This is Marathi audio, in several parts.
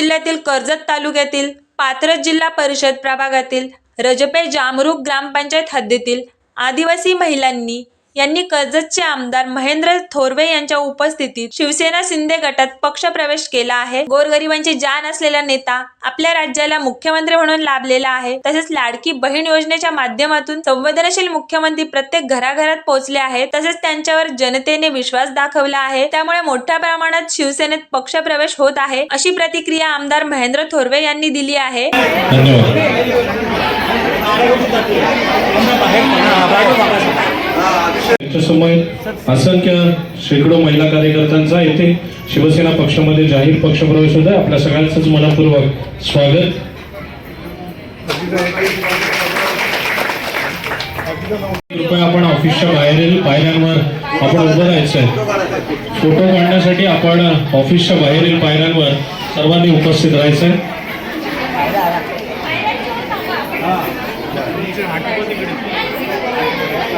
जिल्ह्यातील कर्जत तालुक्यातील पात्रज जिल्हा परिषद प्रभागातील रजपे जामरूप ग्रामपंचायत हद्दीतील आदिवासी महिलांनी यांनी कर्जतचे आमदार महेंद्र थोरवे यांच्या उपस्थितीत शिवसेना शिंदे गटात पक्षप्रवेश केला आहे. गोरगरिबांची जान असलेला नेता आपल्या राज्याला मुख्यमंत्री म्हणून लाभलेला आहे. तसेच लाडकी बहीण योजनेच्या माध्यमातून संवेदनशील मुख्यमंत्री प्रत्येक घराघरात पोहोचले आहेत. तसेच त्यांच्यावर जनतेने विश्वास दाखवला आहे. त्यामुळे मोठ्या प्रमाणात शिवसेनेत पक्षप्रवेश होत आहे अशी प्रतिक्रिया आमदार महेंद्र थोरवे यांनी दिली आहे. धन्यवाद. असंख्य शेकडो महिला कार्यकर्त्यांचा येथे शिवसेना पक्षामध्ये जाहीर पक्षप्रवेश होत आहे आपल्या सगळ्यांचंच मनपूर्वक स्वागत. कृपया आपण ऑफिसच्या बाहेरील पायऱ्यांवर आपण उभं राहायचं आहे फोटो काढण्यासाठी आपण ऑफिसच्या बाहेरील पायऱ्यांवर सर्वांनी उपस्थित राहायचं आहे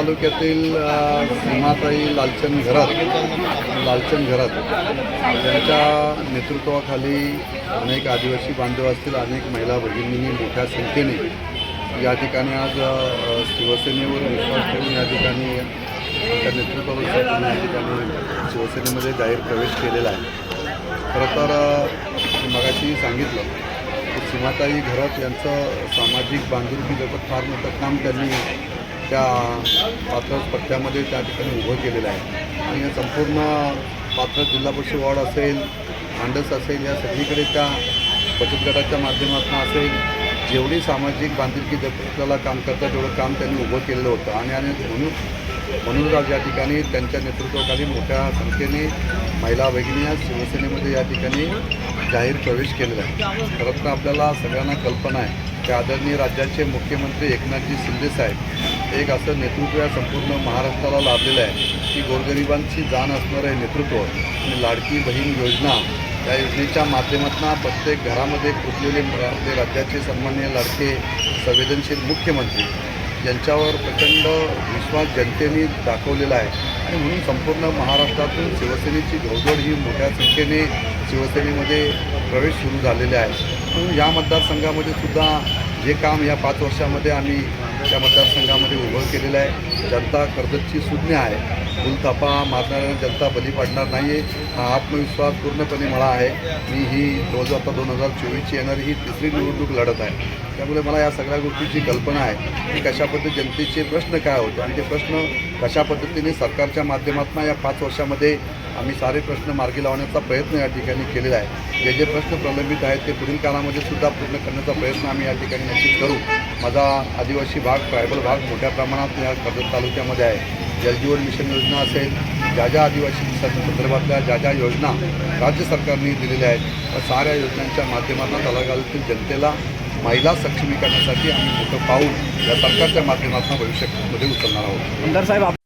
तालुक्यातील सीमाताई लालचंद घरात लालचंद घरात यांच्या नेतृत्वाखाली अनेक आदिवासी बांधव असतील अनेक महिला भगिनींनी मोठ्या संख्येने या ठिकाणी आज शिवसेनेवर विश्वास ठेवून या ठिकाणी त्या नेतृत्वावर या ठिकाणी शिवसेनेमध्ये जाहीर प्रवेश केलेला आहे. खरं तर मगाशी सांगितलं की सीमाताई घरात यांचं सामाजिक बांधिलकी जगत फार मोठं काम त्यांनी त्या पात्र पट्ट्यामध्ये त्या ठिकाणी उभं केलेलं आहे. आणि या संपूर्ण पात्र जिल्हा परिषद वॉर्ड असेल भांडस असेल या सगळीकडे त्या बचत गटाच्या माध्यमातून असेल जेवढी सामाजिक बांधिलकी जपल्याला काम करतात तेवढं काम त्यांनी उभं केलेलं होतं. आणि आणि म्हणून म्हणून आज या ठिकाणी त्यांच्या नेतृत्वाखाली मोठ्या संख्येने महिला भगिनी या शिवसेनेमध्ये या ठिकाणी जाहीर प्रवेश केलेला आहे. खरं तर आपल्याला सगळ्यांना कल्पना आहे. की आदरणीय राज्याचे मुख्यमंत्री एकनाथजी शिंदे साहेब एक असं नेतृत्व या संपूर्ण महाराष्ट्राला लाभलेलं आहे. की गोरगरिबांची जाण असणारं हे नेतृत्व आणि लाडकी बहीण योजना या योजनेच्या माध्यमातून प्रत्येक घरामध्ये पोचलेले आपले राज्याचे सन्मान्य लाडके संवेदनशील मुख्यमंत्री यांच्यावर प्रचंड विश्वास जनतेने दाखवलेला आहे. आणि म्हणून संपूर्ण महाराष्ट्रातून शिवसेनेची घोडदोड ही मोठ्या संख्येने शिवसेनेमध्ये प्रवेश सुरू झालेले आहे. म्हणून या मतदारसंघामध्ये सुद्धा जे काम या पाच वर्षामध्ये आम्ही त्या मतदारसंघामध्ये उभं केलेलं आहे. जनता कर्जतची सुज्ञ आहे. फुलथापा मारणाऱ्या जनता बली पाडणार नाही आहे हा आत्मविश्वास पूर्णपणे मला आहे. मी ही रोज आता दोन हजार चोवीसची येणारी ही तिसरी निवडणूक लढत आहे. त्यामुळे मला या सगळ्या गोष्टीची कल्पना आहे की कशा पद्धती जनतेचे प्रश्न काय होते आणि ते प्रश्न कशा पद्धतीने सरकारच्या माध्यमातून या पाच वर्षामध्ये आम्ही सारे प्रश्न मार्गी लावण्याचा प्रयत्न या ठिकाणी केलेला आहे. जे जे प्रश्न प्रलंबित आहेत ते पुढील काळामध्ये सुद्धा पूर्ण करण्याचा प्रयत्न आम्ही या ठिकाणी नक्कीच करू. माझा आदिवासी भाग ट्रायबल भाग मोठ्या प्रमाणात या कर्जत तालुक्यामध्ये आहे. जलजीवन मिशन योजना असेल ज्या ज्या आदिवासी संदर्भातल्या ज्या ज्या योजना राज्य सरकारने दिलेल्या आहेत त्या साऱ्या योजनांच्या माध्यमातून तळागाळातील जनतेला महिला सक्षमीकरणासाठी आम्ही मोठं पाऊल या सरकारच्या माध्यमातून भविष्यामध्ये उचलणार आहोत.